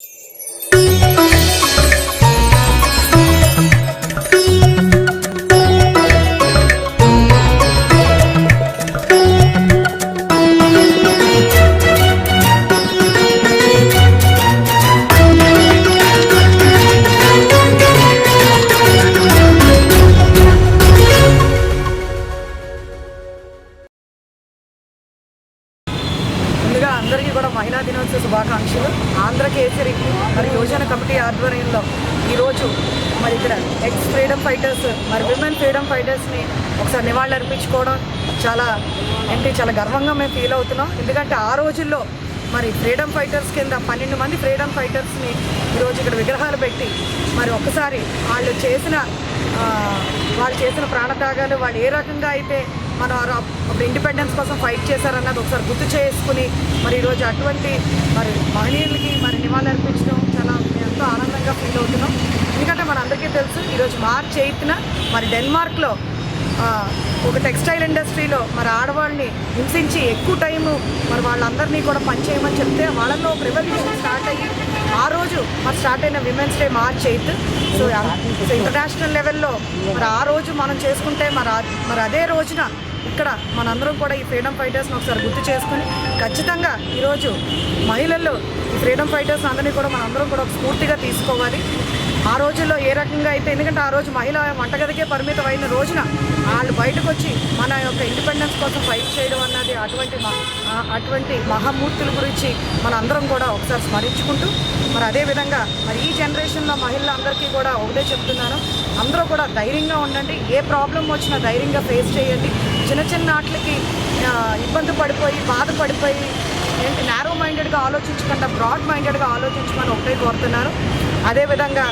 Música kesari మరి Yojana committee ఆధ్వర్యంలో ఈరోజు మరి ఇక్కడ ఎక్స్ ఫ్రీడమ్ ఫైటర్స్ మరి విమెన్ ఫ్రీడమ్ ఫైటర్స్ని ఒకసారి నివాళులు అర్పించుకోవడం చాలా ఏంటి చాలా గర్వంగా మేము ఫీల్ అవుతున్నాం. ఎందుకంటే ఆ రోజుల్లో మరి ఫ్రీడమ్ ఫైటర్స్ కింద పన్నెండు మంది ఫ్రీడమ్ ఫైటర్స్ని ఈరోజు ఇక్కడ విగ్రహాలు పెట్టి మరి ఒక్కసారి వాళ్ళు చేసిన వాళ్ళు చేసిన ప్రాణత్యాగాలు వాళ్ళు ఏ రకంగా అయితే మనం అప్పుడు ఇండిపెండెన్స్ కోసం ఫైట్ చేశారన్నది ఒకసారి గుర్తు చేసుకుని మరి ఈరోజు అటువంటి మరి మహనీయులకి మరి నివాళులు చాలా ఎంతో ఆనందంగా ఫీల్ అవుతున్నాం. ఎందుకంటే మన అందరికీ తెలుసు ఈరోజు మార్చ్ ఎయిత్న మరి డెన్మార్క్లో ఒక టెక్స్టైల్ ఇండస్ట్రీలో మరి ఆడవాళ్ళని హింసించి ఎక్కువ టైము మరి వాళ్ళందరినీ కూడా పనిచేయమని చెప్తే వాళ్ళలో ఒక రెవల్యూషన్ స్టార్ట్ అయ్యి ఆ రోజు మరి స్టార్ట్ అయిన women's day March eighth. So international లెవెల్లో మరి ఆ రోజు మనం చేసుకుంటే మరి మరి అదే రోజున ఇక్కడ మనందరం కూడా ఈ ఫ్రీడమ్ ఫైటర్స్ని ఒకసారి గుర్తు చేసుకుని ఖచ్చితంగా ఈరోజు మహిళల్లో ఈ ఫ్రీడమ్ ఫైటర్స్ అందరినీ కూడా మనందరం కూడా స్ఫూర్తిగా తీసుకోవాలి. ఆ రోజుల్లో ఏ రకంగా అయితే ఎందుకంటే ఆ రోజు మహిళ వంటగదికే పరిమితం అయిన రోజున వాళ్ళు బయటకు వచ్చి మన యొక్క ఇండిపెండెన్స్ కోసం ఫైట్ చేయడం అన్నది అటువంటి అటువంటి మహామూర్తుల గురించి మన అందరం కూడా ఒకసారి స్మరించుకుంటూ మరి అదేవిధంగా మరి ఈ జనరేషన్లో మహిళలందరికీ కూడా ఒకటే చెప్తున్నాను. అందరూ కూడా ధైర్యంగా ఉండండి. ఏ ప్రాబ్లం వచ్చినా ధైర్యంగా ఫేస్ చేయండి. చిన్న చిన్న వాటికి ఇబ్బంది పడిపోయి బాధపడిపోయి ఏంటి నేరో మైండెడ్గా ఆలోచించకుండా బ్రాడ్ మైండెడ్గా ఆలోచించమని ఒకటే కోరుతున్నాను. అదేవిధంగా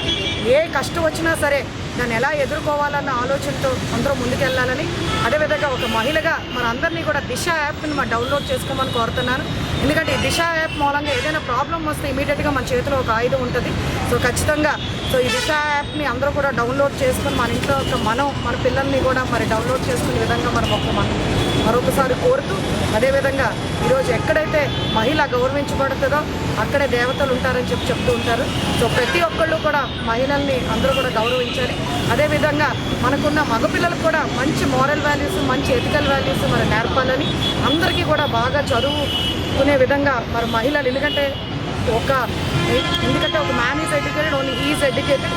ఏ కష్టం వచ్చినా సరే దాన్ని ఎలా ఎదుర్కోవాలన్న ఆలోచనతో అందరూ ముందుకెళ్ళాలని అదేవిధంగా ఒక మహిళగా మన అందరినీ కూడా దిశ యాప్ని మనం డౌన్లోడ్ చేసుకోమని కోరుతున్నాను. ఎందుకంటే ఈ దిశ యాప్ మూలంగా ఏదైనా ప్రాబ్లం వస్తే ఇమీడియట్గా మన చేతిలో ఒక ఆయుధం ఉంటుంది. సో ఖచ్చితంగా సో ఈ దిశ యాప్ని అందరూ కూడా డౌన్లోడ్ చేసుకుని మన ఇంట్లో ఒక మనం మన పిల్లల్ని కూడా మరి డౌన్లోడ్ చేసుకునే విధంగా మనం ఒక మనం మరొకసారి కోరుతూ అదేవిధంగా ఈరోజు ఎక్కడైతే మహిళ గౌరవించబడుతుందో అక్కడే దేవతలు ఉంటారని చెప్పి చెప్తూ ఉంటారు. సో ప్రతి ఒక్కళ్ళు కూడా మహిళల్ని అందరూ కూడా గౌరవించాలి. అదేవిధంగా మనకున్న మగపిల్లలకు కూడా మంచి మారల్ వాల్యూస్ మంచి ఎథికల్ వాల్యూస్ మరి నేర్పాలని అందరికీ కూడా బాగా చదువుకునే విధంగా మరి మహిళలు ఎందుకంటే ఒక ఎందుకంటే ఒక man is educated only is educated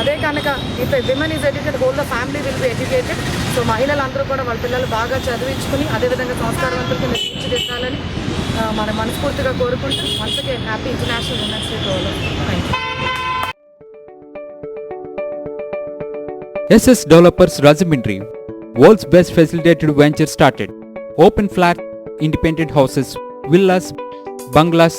అదే కనుక if women is educated whole the family will be educated so మహిళలందరూ కూడా వాళ్ళ పిల్లలు బాగా చదివించుకుని అదేవిధంగా సంస్కారవంతులకు తీర్చిదిద్దాలని ఆ, మన మనస్ఫూర్తిగా కోరుకుంటూ మనసుకే happy international women's day thank you SS Developers Rajamindri, world's best facilitated venture started. Open flat, independent houses, villas, bungalows,